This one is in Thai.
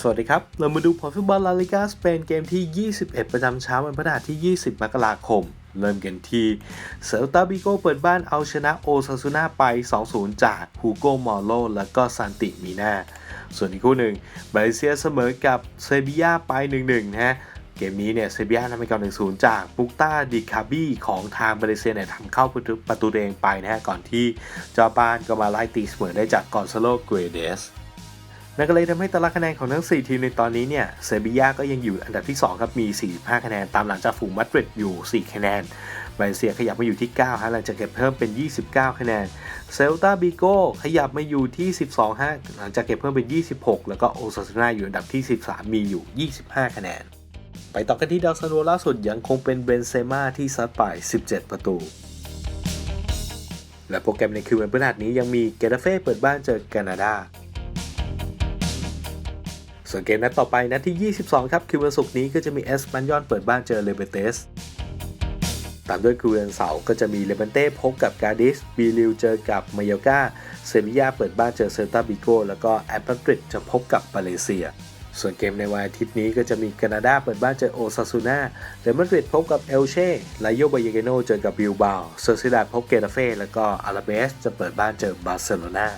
สวัสดีครับ เรามาดูผลฟุตบอลลาลิกาสเปนเกมที่ 21 ประจำเช้าวันพฤหัสที่ 20 มกราคม เริ่มกันที่เซลตาบิโกเปิดบ้านเอาชนะโอซาซูนาไป 2-0 จากฮูโกมอร์โลและก็ซันติมีนาส่วนอีกคู่หนึ่งบาเลเซียเสมอกับเซบียาไป 1-1 นะฮะเกมนี้เนี่ยเซบียานำไปก่อน 1-0 จากปุกตาดิคาบี้ของทางมาเลเซียเนี่ยทำเข้าประตูประตูเองไปนะฮะก่อนที่เจ้าบ้านก็มาไล่ตีเสมอได้จากกอนซาโลเกรเดส นั่นก็เลยทำให้ตารางคะแนนของทั้ง 4 ทีมในตอนนี้เนี่ยเซบียาก็ยังอยู่อันดับที่ 2 ครับ มี 45 คะแนน ตามหลังจากฝูงมาดริดอยู่ 4 คะแนนมาเลเซียขยับมาอยู่ที่ 9 ฮะ หลังจากเก็บเพิ่มเป็น 29 คะแนน เซลตาบิโกขยับมาอยู่ที่ 12 ฮะ หลังจากเก็บเพิ่มเป็น 26 แล้วก็โอซาซูนาอยู่อันดับที่ 13 มีอยู่ 25 คะแนน ไปต่อกันที่ดาวซันโวล่าสุดยังคงเป็นเบนเซม่าที่ซัดไป 17 ประตูและโปรแกรมในคืนวันพฤหัสนี้ยังมีเกตาเฟ่เปิดบ้านเจอแคนาดา ส่วนเกมนัดต่อไปนัดที่ 22 ครับ คือวันศุกร์นี้ก็จะมีเอสปันยอนเปิดบ้านเจอเลเบเตสตามด้วยคือวันเสาร์ก็จะมีเลเบนเต้พบกับกาดิสบีลิวเจอกับมายอกาเซบียาเปิดบ้านเจอเซลตาบิโกแล้วก็แอตแลนติกจะพบกับมาเลเซีย ส่วนเกมในวันอาทิตย์นี้ก็จะมีแคนาดาเปิดบ้านเจอโอซาซูนาเรอัลมาดริดพบกับเอลเช่ไลโยบายเกโนเจอกับบิลบาโซอร์ซิดาพบเกตาเฟ่แล้วก็อาราเบสจะเปิดบ้านเจอบาร์เซโลนา